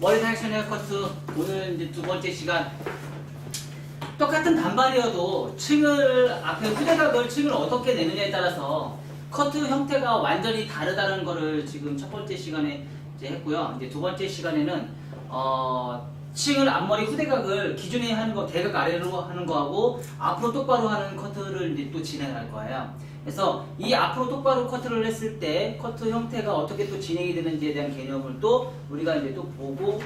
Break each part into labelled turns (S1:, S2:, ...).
S1: 머리 타이션 헤어커트 오늘 이제 두 번째 시간 똑같은 단발이어도 층을 앞에 후대각을 층을 어떻게 내느냐에 따라서 커트 형태가 완전히 다르다는 거를 지금 첫 번째 시간에 이제 했고요. 이제 두 번째 시간에는 어 층을 앞머리 후대각을 기존에 하는 거 대각 아래로 하는 거하고 앞으로 똑바로 하는 커트를 이제 또 진행할 거예요. 그래서 이 앞으로 똑바로 커트를 했을 때 커트 형태가 어떻게 또 진행이 되는지에 대한 개념을 또 우리가 이제 또 보고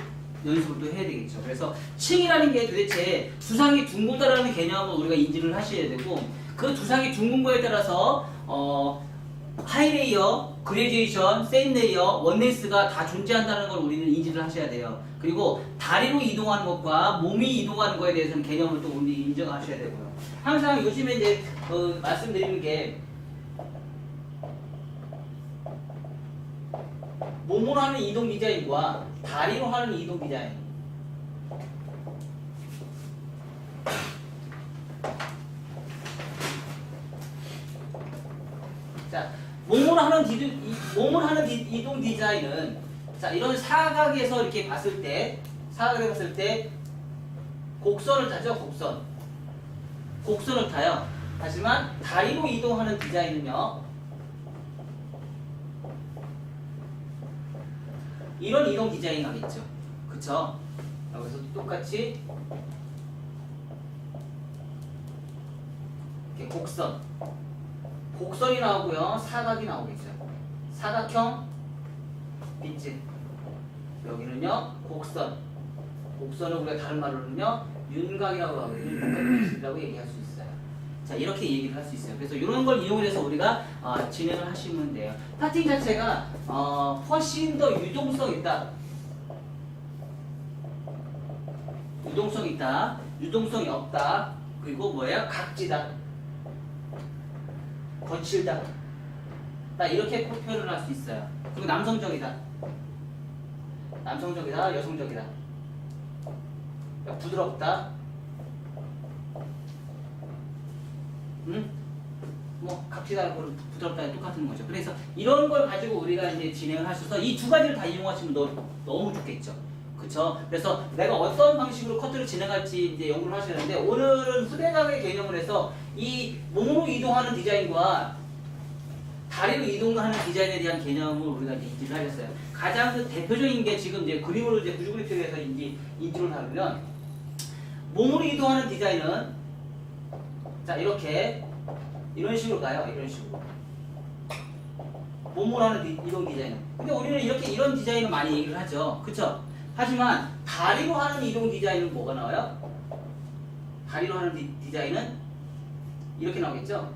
S1: 연습을 또 해야 되겠죠. 그래서 층이라는 게 도대체 두상이 둥글다라는 개념을 우리가 인지를 하셔야 되고 그 두상이 둥근 거에 따라서 어 하이레이어, 그레듀에이션, 세인레이어, 원네스가 다 존재한다는 걸 우리는 인지를 하셔야 돼요. 그리고 다리로 이동하는 것과 몸이 이동하는 것에 대해서는 개념을 또 우리 인정하셔야 되고요. 항상 요즘에 이제 어, 말씀드리는 게 몸으로 하는 이동 디자인과 다리로 하는 이동 디자인. 자, 몸으로 하는 디, 이, 몸으로 하는 디, 이동 디자인은 자 이런 사각에서 이렇게 봤을 때 사각에 봤을 때 곡선을 타죠 곡선. 곡선을 타요. 하지만 다리로 이동하는 디자인은요. 이런 이동 디자인 하겠죠. 그쵸? 여기서 똑같이 이렇게 곡선. 곡선이 나오고요. 사각이 나오겠죠. 사각형 빗질. 여기는요. 곡선. 곡선을 우리가 다른 말로는요. 윤곽이라고 하고 윤곽이라고 얘기할 수 있어요. 자 이렇게 얘기를 할 수 있어요. 그래서 이런 걸 이용해서 우리가 어, 진행을 하시면 돼요. 파팅 자체가 어, 훨씬 더 유동성 있다. 유동성 있다. 유동성이 없다. 그리고 뭐예요? 각지다. 거칠다. 딱 이렇게 표현을 할 수 있어요. 그리고 남성적이다. 남성적이다, 여성적이다. 부드럽다. 응? 뭐 각지다, 부드럽다 똑같은 거죠. 그래서 이런 걸 가지고 우리가 이제 진행을 하셔서 이 두 가지를 다 이용하시면 너, 너무 좋겠죠. 그쵸? 그래서 내가 어떤 방식으로 커트를 진행할지 이제 연구를 하셔야 되는데 오늘은 후대각의 개념을 해서 이 몸으로 이동하는 디자인과 다리로 이동하는 디자인에 대한 개념을 우리가 이제 인지를 하겠어요. 가장 그 대표적인 게 지금 이제 그림으로 이제 구조그래픽에서 인지 인지를 하면 몸으로 이동하는 디자인은 자 이렇게 이런 식으로 가요. 이런 식으로 몸으로 하는 디- 이동 디자인. 근데 우리는 이렇게 이런 디자인을 많이 얘기를 하죠. 그쵸? 하지만 다리로 하는 이동 디자인은 뭐가 나와요? 다리로 하는 디, 디자인은 이렇게 나오겠죠?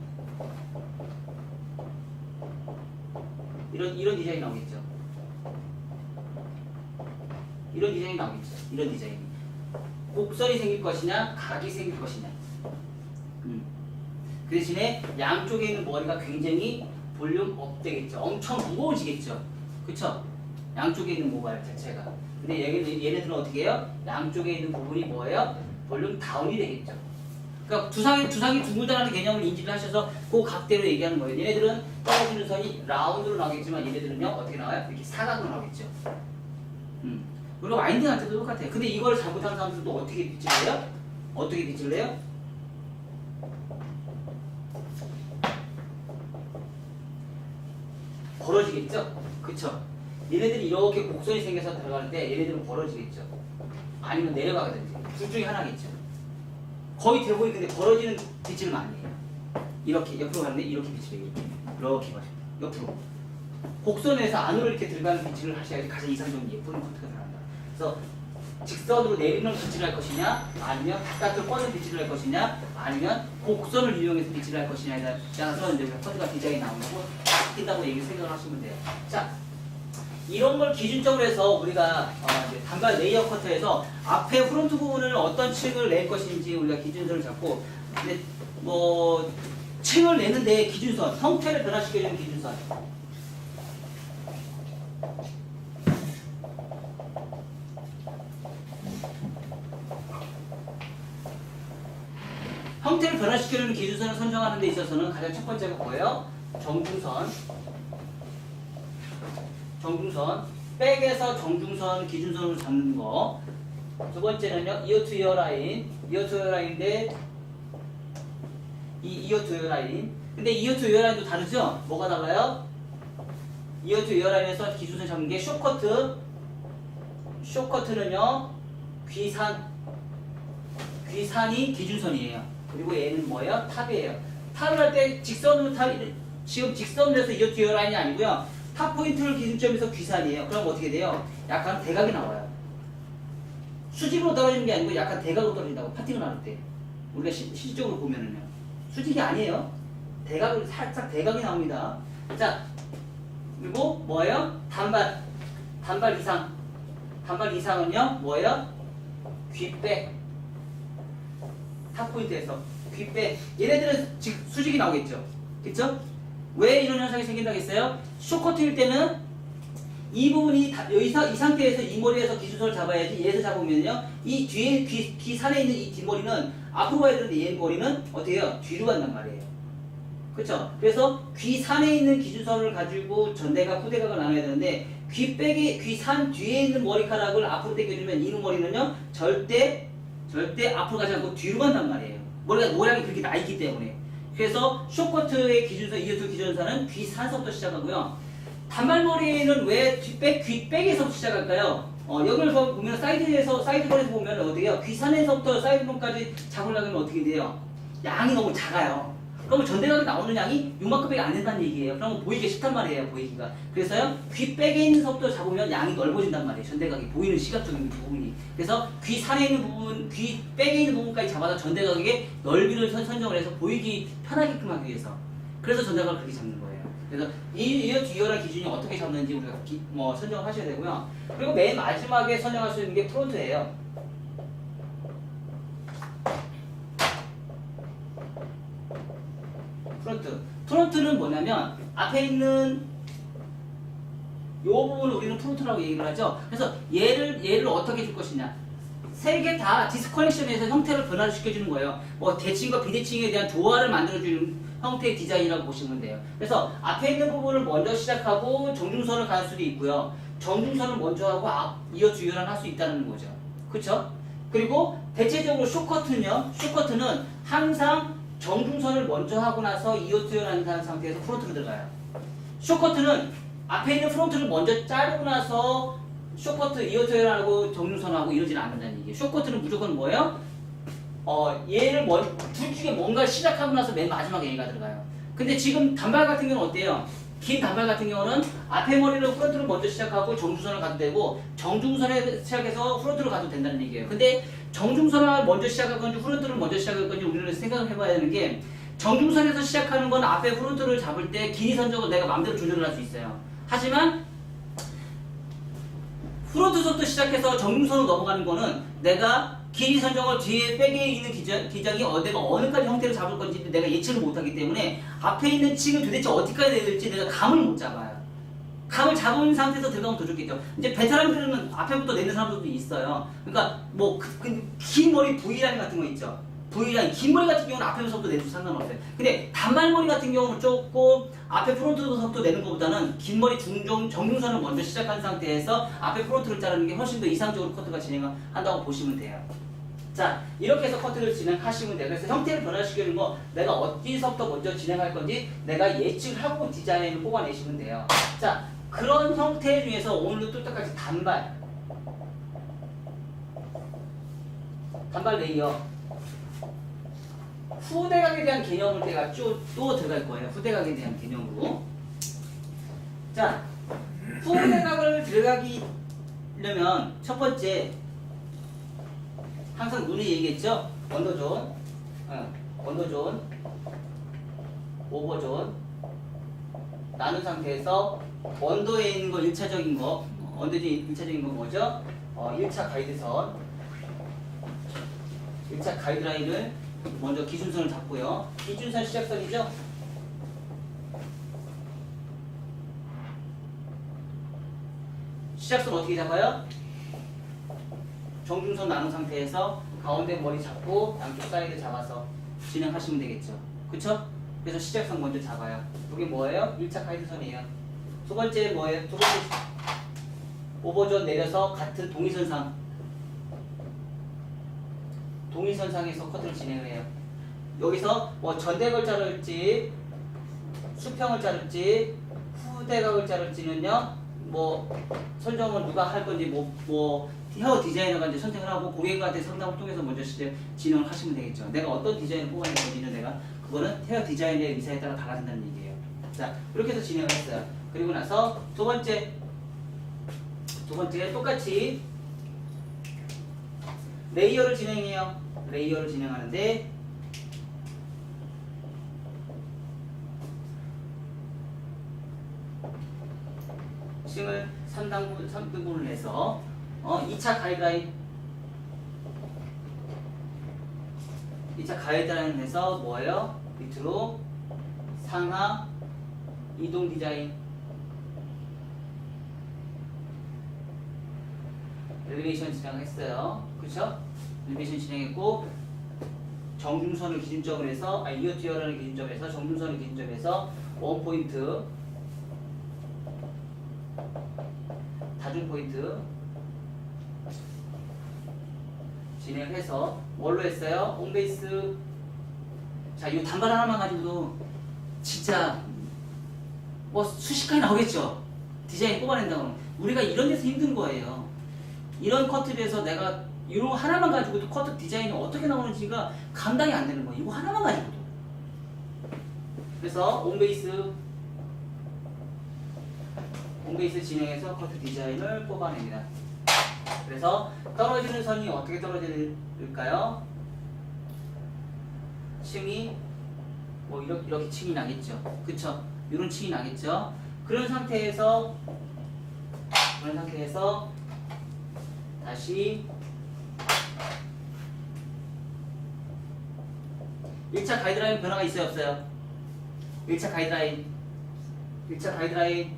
S1: 이런 이런 디자인이 나오겠죠? 이런 디자인이 나오겠죠? 이런 디자인. 곡선이 생길 것이냐, 각이 생길 것이냐. 음. 그 대신에 양쪽에 있는 머리가 굉장히 볼륨 업 되겠죠. 엄청 무거워지겠죠. 그쵸? 양쪽에 있는 모발 자체가. 근데 얘네들, 얘네들은 어떻게 해요? 양쪽에 있는 부분이 뭐예요? 볼륨 다운이 되겠죠. 그러니까 두상이, 두상이 둥글다는 개념을 인지를 하셔서 그 각대로 얘기하는 거예요. 얘네들은 떨어지는 선이 라운드로 나오겠지만 얘네들은요, 어떻게 나와요? 이렇게 사각으로 나오겠죠. 음. 그리고 와인딩 할 때도 똑같아요. 근데 이걸 잘못하는 사람들은 또 어떻게 빗질 해요? 어떻게 빗질 해요? 벌어지겠죠? 그쵸? 얘네들이 이렇게 곡선이 생겨서 때 얘네들은 벌어지겠죠? 아니면 내려가든지 둘 중에 하나겠죠? 거의 대부분이 근데 벌어지는 많이 해요. 이렇게 옆으로 가는데 이렇게 빗질 해요. 이렇게 이렇게 가죠 옆으로. 곡선에서 안으로 이렇게 들어가는 빗질을 하셔야지 가장 이상적인 예쁜 커트가 들어간다. 그래서 직선으로 내리는 빗질을 할 것이냐 아니면 바깥으로 뻗는 빗질을 할 것이냐 아니면 곡선을 이용해서 빗질을 할 것이냐에 따라서 이제 커트가 디자인이 나오는 거고 바뀐다고 얘기 생각을 하시면 돼요. 자 이런 걸 기준적으로 해서 우리가 어, 단발 레이어 커터에서 앞에 프론트 부분을 어떤 층을 낼 것인지 우리가 기준선을 잡고 근데 뭐 층을 내는데 기준선 형태를 변화시켜주는 기준선 형태를 변화시켜주는 기준선을 선정하는 데 있어서는 가장 첫 번째가 뭐예요? 정중선 정중선 백에서 정중선, 기준선으로 잡는 거. 두 번째는요, 이어 투 이어 라인. 이어 투 이어 라인인데, 이 이어 투 이어 라인. 근데 이어 투 이어 라인도 다르죠? 뭐가 달라요? 이어 투 이어 라인에서 기준선 잡는 게 쇼커트. 쇼커트는요, 귀산. 귀산이 기준선이에요. 그리고 얘는 뭐예요? 탑이에요. 탑을 할 때 직선으로 탑, 지금 직선으로 해서 이어 투 이어 라인이 아니고요. 탑 포인트를 기준점에서 귀산이에요. 그럼 어떻게 돼요? 약간 대각이 나와요. 수직으로 떨어지는 게 아니고 약간 대각으로 떨어진다고 파팅을 나눌 때. 우리가 시, 실질적으로 보면은요. 수직이 아니에요. 대각을 살짝 대각이 나옵니다. 자 그리고 뭐예요? 단발 단발 이상. 단발 이상은요 뭐예요? 귓백 탑 포인트에서 귓백 얘네들은 직, 수직이 나오겠죠. 그쵸 왜 이런 현상이 생긴다고 했어요? 쇼커트일 때는 이 부분이 다, 이, 사- 이 상태에서 이 머리에서 기준선을 잡아야지 얘에서 잡으면요. 이 뒤에 귀, 귀 산에 있는 이 뒷머리는 앞으로 가야 되는데 얘 머리는 어떻게 해요? 뒤로 간단 말이에요. 그렇죠 그래서 귀 산에 있는 기준선을 가지고 전대각 후대각을 나눠야 되는데 귀 빼기 귀산 뒤에 있는 머리카락을 앞으로 당겨주면 이 머리는요 절대 절대 앞으로 가지 않고 뒤로 간단 말이에요. 머리가 모양이 그렇게 나 있기 때문에 그래서 쇼커트의 기준선 이어트 기준선은 귀 산서부터 시작하고요 단발머리는 왜 뒷백, 귓백에서부터 시작할까요? 어, 여기를 서 보면 사이드에서, 사이드걸에서 보면 어떻게요? 귀산에서부터 사이드론까지 잡으려면 어떻게 돼요? 양이 너무 작아요. 그러면 전대각이 나오는 양이 요만큼밖에 안 된다는 얘기예요. 그러면 보이기 싫단 말이에요, 보이기가. 그래서요, 귓백에 있는 서부터 잡으면 양이 넓어진단 말이에요. 전대각이 보이는 시각적인 부분이. 그래서 귀 산에 있는 부분, 귓백에 있는 부분까지 잡아서 전대각의 넓이를 선- 선정을 해서 보이기 편하게끔 하기 위해서. 그래서 전대각을 그렇게 잡는 거예요. 그래서 이 이어 뒤열한 기준이 어떻게 잡는지 우리가 기- 뭐 선정을 하셔야 되고요. 그리고 맨 마지막에 선정할 수 있는 게 프론트예요. 프론트. 프론트는 뭐냐면 앞에 있는 요 부분을 우리는 프론트라고 얘기를 하죠. 그래서 얘를 얘를 어떻게 줄 것이냐. 세 개 다 디스커넥션에서 형태를 변화를 시켜주는 거예요. 뭐 대칭과 비대칭에 대한 조화를 만들어주는 형태의 디자인이라고 보시면 돼요. 그래서 앞에 있는 부분을 먼저 시작하고 정중선을 갈 수도 있고요. 정중선을 먼저 하고 앞 이어 주연을 할 수 있다는 거죠. 그렇죠? 그리고 대체적으로 쇼커트는요. 쇼커트는 항상 정중선을 먼저 하고 나서 주연하는 상태에서 프론트로 들어가요. 쇼커트는 앞에 있는 프론트를 먼저 자르고 나서 쇼커트 이어서열하고 정류선하고 이러지는 않는다는 얘기예요. 쇼커트는 무조건 뭐예요? 어, 얘를 먼, 둘 중에 뭔가 시작하고 나서 맨 마지막에 얘가 들어가요. 근데 지금 단발 같은 경우는 어때요? 긴 단발 같은 경우는 앞에 머리로 프론트를 먼저 시작하고 정중선을 가도 되고 정중선에 시작해서 프론트로 가도 된다는 얘기예요. 근데 정중선을 먼저 시작할 건지 프론트를 먼저 시작할 건지 우리는 생각을 해봐야 되는 게 정중선에서 시작하는 건 앞에 프론트를 잡을 때 길이 선적을 내가 마음대로 조절을 할 수 있어요. 하지만 프론트서부터 시작해서 정중선으로 넘어가는 거는 내가 길이 선정을 뒤에 백에 있는 기장, 기장이 어, 내가 어느까지 형태를 잡을 건지 내가 예측을 못하기 때문에 앞에 있는 층을 도대체 어디까지 내야 될지 내가 감을 못 잡아요. 감을 잡은 상태에서 들어가면 더 좋겠죠. 이제 베테랑들은 앞에부터 내는 사람들도 있어요. 그러니까 뭐 긴 머리 V라인 같은 거 있죠. V라인 긴 머리 같은 경우는 앞에서부터 내도 상관없어요. 근데 단발머리 같은 경우는 조금 앞에 프론트서부터 내는 것보다는 긴 머리 중종 정중선을 먼저 시작한 상태에서 앞에 프론트를 자르는 게 훨씬 더 이상적으로 커트가 진행한다고 보시면 돼요. 자 이렇게 해서 커트를 진행하시면 돼요. 그래서 형태를 변화시키는 거 내가 어디서부터 먼저 진행할 건지 내가 예측을 하고 디자인을 뽑아내시면 돼요. 자 그런 형태 중에서 오늘도 뚜렷하게 단발 단발 레이어 후대각에 대한 개념을 제가 쭉 또 들어갈 거예요. 후대각에 대한 개념으로. 자, 후대각을 들어가기려면 첫 번째 항상 눈이 얘기했죠. 원더존, 어, 원더존, 오버존 나눈 상태에서 원도에 있는 거 1차적인 거, 원도에 1차적인 거 뭐죠? 어, 1차 가이드선 1차 가이드라인을 먼저 기준선을 잡고요. 기준선 시작선이죠? 시작선 어떻게 잡아요? 정중선 나눈 상태에서 가운데 머리 잡고 양쪽 사이드 잡아서 진행하시면 되겠죠. 그쵸? 그래서 시작선 먼저 잡아요. 이게 뭐예요? 1차 가이드선이에요. 두 번째 뭐예요? 두 번째 오버존 내려서 같은 동의선상 동의선상에서 커트를 진행을 해요. 여기서 뭐 전대걸 자를지 수평을 자를지 후대각을 자를지는요 뭐 선정을 누가 할 건지 뭐, 뭐 헤어 디자이너가 이제 선택을 하고 고객한테 상담을 통해서 먼저 진행을 하시면 되겠죠. 내가 어떤 디자인을 뽑아낼 건지는 내가 그거는 헤어 디자인의 의사에 따라 달라진다는 얘기예요. 자 이렇게 해서 진행을 했어요. 그리고 나서 두 번째 두 번째 똑같이 레이어를 진행해요. 레이어를 진행하는데 층을 3단분, 3등분을 해서 어, 2차 가이드라인 2차 가이드라인을 해서 뭐예요? 밑으로 상하 이동 디자인 엘리베이션 진행했어요. 그쵸? 엘리베이션 진행했고 정중선을 기준점으로 해서 아 이어 튀어라는 기준점에서 정중선을 기준점에서 원 포인트 다중 포인트 진행해서 뭘로 했어요? 홈베이스 자, 이 단발 하나만 가지고도 진짜 뭐 수십 칸이 나오겠죠. 디자인 뽑아낸다고 우리가 이런 데서 힘든 거예요. 이런 커트에서 내가 이런 하나만 가지고도 커트 디자인이 어떻게 나오는지가 감당이 안 되는 거예요. 이거 하나만 가지고도. 그래서 홈베이스 홈베이스 진행해서 커트 디자인을 뽑아냅니다. 그래서 떨어지는 선이 어떻게 떨어질까요? 층이 뭐 이렇게, 이렇게 층이 나겠죠. 그쵸? 이런 층이 나겠죠. 그런 상태에서 그런 상태에서 다시 1차 가이드라인 변화가 있어요 없어요? 1차 가이드라인 1차 가이드라인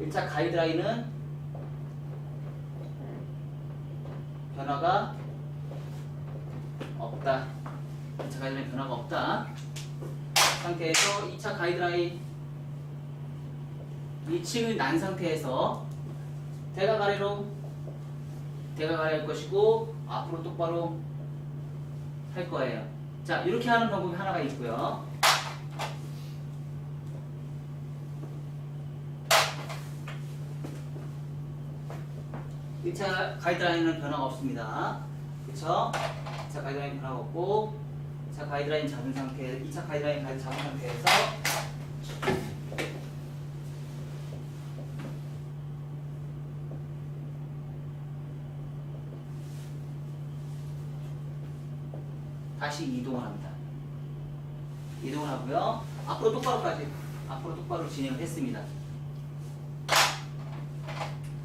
S1: 1차 가이드라인은 변화가 없다. 2차 가이드라인 변화가 없다. 상태에서 2차 가이드라인 2층을 난 상태에서 대각 아래로 대각 아래 할 것이고 앞으로 똑바로 할 거예요. 자 이렇게 하는 방법이 하나가 있고요. 일차 가이드라인은 변화가 없습니다. 그쵸? 2차 가이드라인 변화가 없고 2차 가이드라인 잡은 상태, 2차 가이드라인 가이드 잡은 상태에서 이동을 합니다. 이동을 하고요. 앞으로 똑바로까지 앞으로 똑바로 진행을 했습니다.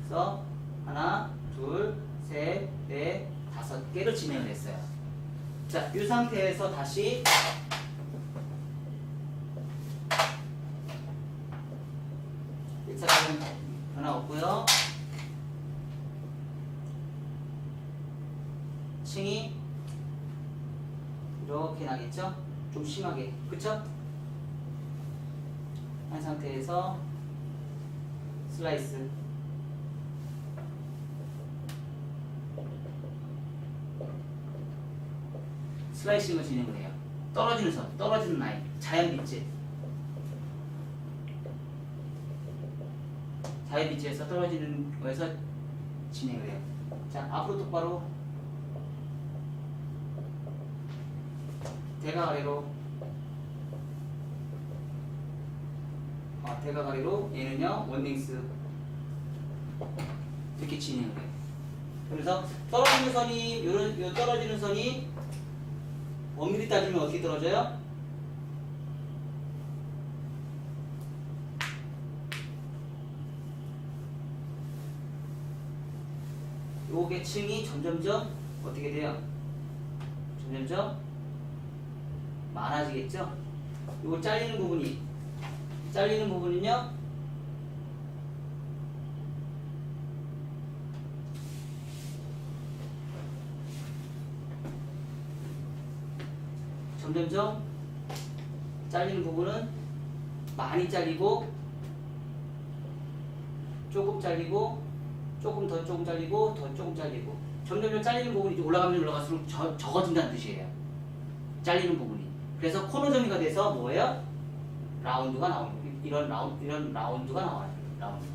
S1: 그래서 하나, 둘, 셋, 넷, 다섯 개를 진행을 했어요. 자, 이 상태에서 다시 일차는 변화 없고요. 층이 이렇게 나겠죠? 좀 심하게, 그쵸? 한 상태에서 슬라이스 슬라이싱을 진행을 해요. 떨어지는 선, 떨어지는 라인, 자연 빛질. 자연 빛질에서 떨어지는 거에서 진행을 해요. 자, 앞으로 똑바로 대각 아래로 아, 대각 아래로 얘는요 원링스 이렇게 진행을 해요. 그래서 떨어지는 선이 요런 요 떨어지는 선이 엄밀히 따지면 어떻게 떨어져요? 요게 층이 점점점 어떻게 돼요? 점점점 많아지겠죠? 요거 잘리는 부분이 잘리는 부분은요 점점점 잘리는 부분은 많이 잘리고 조금 잘리고 조금 더 조금 잘리고 더 조금 잘리고 점점 잘리는 부분이 이제 올라가면 올라갈수록 저, 적어진다는 뜻이에요. 잘리는 부분이. 그래서 코너 정리가 돼서 뭐예요? 라운드가 나오는 이런 라운드 이런 라운드가 나와요. 라운드.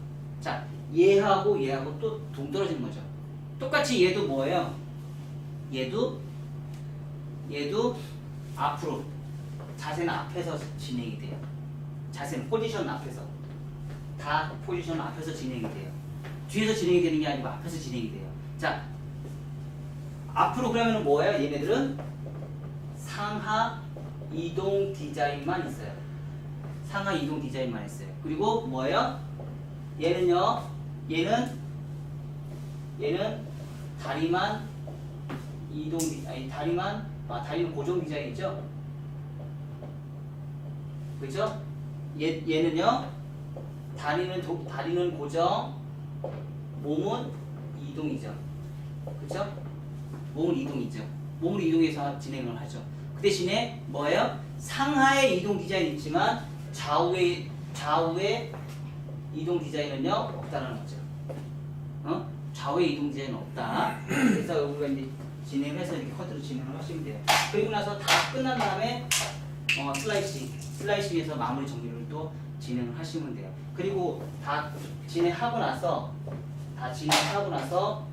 S1: 자 얘하고 얘하고 또 동떨어지는 거죠. 똑같이 얘도 뭐예요? 얘도 얘도 앞으로 자세는 앞에서 진행이 돼요. 자세는 포지션 앞에서 다 포지션 앞에서 진행이 돼요. 뒤에서 진행이 되는 게 아니고 앞에서 진행이 돼요. 자 앞으로 그러면 뭐예요? 얘네들은 상하 이동 디자인만 있어요. 상하 이동 디자인만 있어요. 그리고 뭐예요? 얘는요. 얘는 얘는 다리만 이동 디- 아니 다리만 아 다리는 고정 디자인이죠. 그죠? 얘 얘는요. 다리는 도, 다리는 고정, 몸은 이동이죠. 그죠? 몸은 이동이죠. 몸을 이동해서 진행을 하죠. 그 대신에 뭐예요? 상하의 이동 디자인이 있지만 좌우의 좌우의 이동 디자인은요 없다는 거죠. 어? 좌우의 이동 디자인은 없다. 그래서 우리가 이제 진행해서 이렇게 커트로 진행을 하시면 돼요. 그리고 나서 다 끝난 다음에 어, 슬라이싱, 슬라이싱에서 마무리 정리를 또 진행을 하시면 돼요. 그리고 다 진행하고 나서 다 진행하고 나서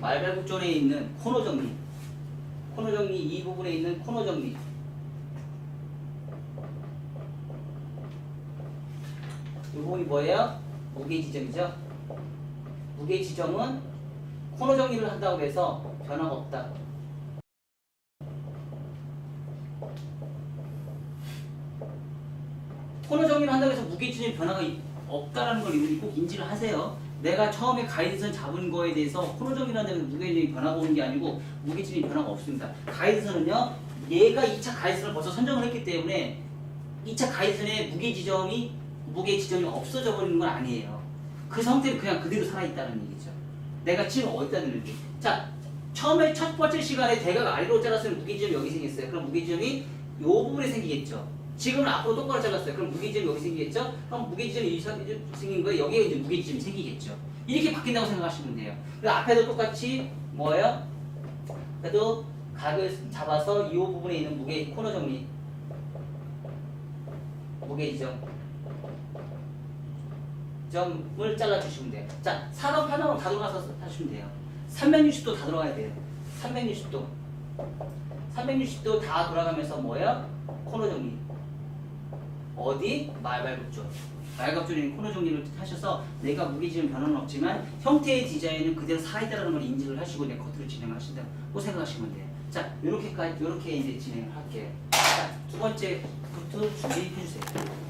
S1: 말발굽존에 있는 코너 정리, 코너 정리 이 부분에 있는 코너 정리. 이 부분이 뭐예요? 무게 지점이죠. 무게 지점은 코너 정리를 한다고 해서 변화가 없다. 코너 정리를 한다고 해서 무게 지점에 변화가 이- 없다라는 걸 이분이 꼭 인지를 하세요. 내가 처음에 가이드선 잡은 거에 대해서 코너 정리를 한다고 해서 무게 지점이 변화가 오는 게 아니고 무게 지점이 변화가 없습니다. 가이드선은요, 얘가 2차 가이드선을 벌써 선정을 했기 때문에 2차 가이드선의 무게 지점이 무게 지점이 없어져 버리는 건 아니에요. 그 상태는 그냥 그대로 살아있다는 얘기죠. 내가 지금 어디다 넣는지. 자, 처음에 첫 번째 시간에 대각 아래로 잘랐으면 무게 지점이 여기 생겼어요. 그럼 무게 지점이 이 부분에 생기겠죠. 지금은 앞으로 똑바로 잘랐어요. 그럼 무게지점이 여기 생기겠죠? 그럼 무게지점이 생긴 거에 여기에 이제 무게지점이 생기겠죠. 이렇게 바뀐다고 생각하시면 돼요. 그 앞에도 똑같이 뭐예요? 그래도 각을 잡아서 이 부분에 있는 무게 코너 정리. 무게지점. 점을 잘라주시면 돼요. 자, 4번, 8번으로 다 들어가서 하시면 돼요. 360도 다 들어가야 돼요. 360도. 360도 다 돌아가면서 뭐야? 코너 정리. 어디? 말발굽존. 말갑존에 있는 코너 정리를 하셔서 내가 무게지점 변화는 없지만 형태의 디자인은 그대로 살아있다는 걸 인지를 하시고 내 커트를 진행하신다고 생각하시면 돼요. 자, 요렇게까지, 요렇게 이제 진행을 할게요. 자, 두 번째 부트 준비해 주세요.